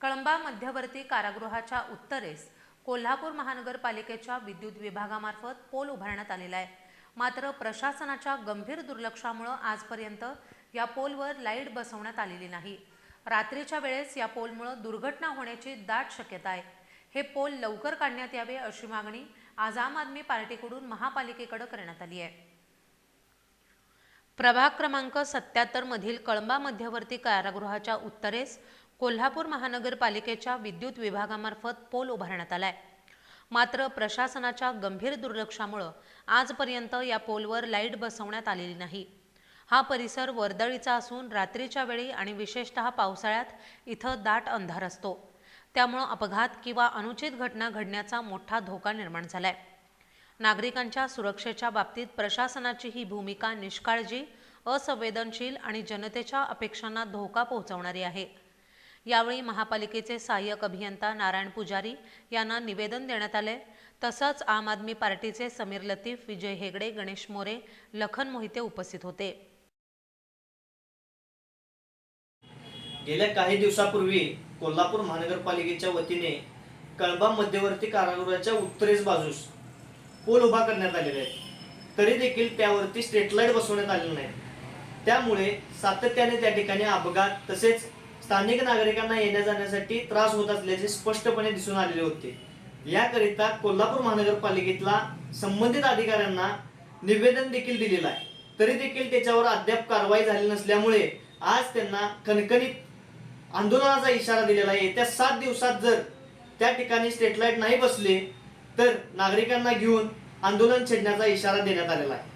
कळंबा मध्यवर्ती कारागृहाच्या उत्तरेस कोल्हापूर महानगरपालिकेच्या विद्युत विभागामार्फत पोल उभारण्यात आलेला आहे. मात्र प्रशासनाच्या गंभीर दुर्लक्षामुळं आजपर्यंत या पोलवर लाइट बसवण्यात आलेली नाही. रात्रीच्या वेळेस या पोलमुळं दुर्घटना होण्याची दाट शक्यता आहे. हे पोल लवकर काढण्यात यावे अशी मागणी आज आम आदमी पार्टीकडून महापालिकेकडे करण्यात आली आहे. प्रभाग क्रमांक सत्याहत्तर मधील कळंबा मध्यवर्ती कारागृहाच्या उत्तरेस कोल्हापूर महानगरपालिकेच्या विद्युत विभागामार्फत पोल उभारण्यात आलाय. मात्र प्रशासनाच्या गंभीर दुर्लक्षामुळं आजपर्यंत या पोलवर लाइट बसवण्यात आलेली नाही. हा परिसर वर्दळीचा असून रात्रीच्या वेळी आणि विशेषतः पावसाळ्यात इथं दाट अंधार असतो. त्यामुळं अपघात किंवा अनुचित घटना घडण्याचा मोठा धोका निर्माण झालाय. नागरिकांच्या सुरक्षेच्या बाबतीत प्रशासनाची ही भूमिका निष्काळजी असंवेदनशील आणि जनतेच्या अपेक्षांना धोका पोहोचवणारी आहे. यावेळी महापालिकेचे सहाय्यक अभियंता नारायण पुजारी यांना निवेदन देण्यात आले. तसंच आम आदमी पार्टीचे समीर लतीफ विजय हेगडे गणेश मोरे लखन मोहिते उपस्थित होते. गेल्या काही दिवसापूर्वी कोल्हापूर महानगरपालिकेच्या वतीने कळंबा मध्यवर्ती कारागृहाच्या उत्तरेस बाजूस पोल उभा करण्यात आलेले आहेत तरी देखील त्यावरती स्ट्रीट लाइट बसवण्यात आलेली नाही. त्यामुळे सातत्याने त्या ठिकाणी अपघात तसेच स्थानिक नागरिकांना येण्या जाण्यासाठी त्रास होत असल्याचे स्पष्टपणे दिसून आलेले होते. याकरिता कोल्हापूर महानगरपालिकेतला संबंधित अधिकाऱ्यांना निवेदन देखील दिलेलं आहे. तरी देखील त्याच्यावर अद्याप कारवाई झाली नसल्यामुळे आज त्यांना कणकणीत आंदोलनाचा इशारा दिलेला आहे. येत्या सात दिवसात जर त्या ठिकाणी स्ट्रेटलाईट नाही बसले तर नागरिकांना घेऊन आंदोलन छेडण्याचा इशारा देण्यात आलेला आहे.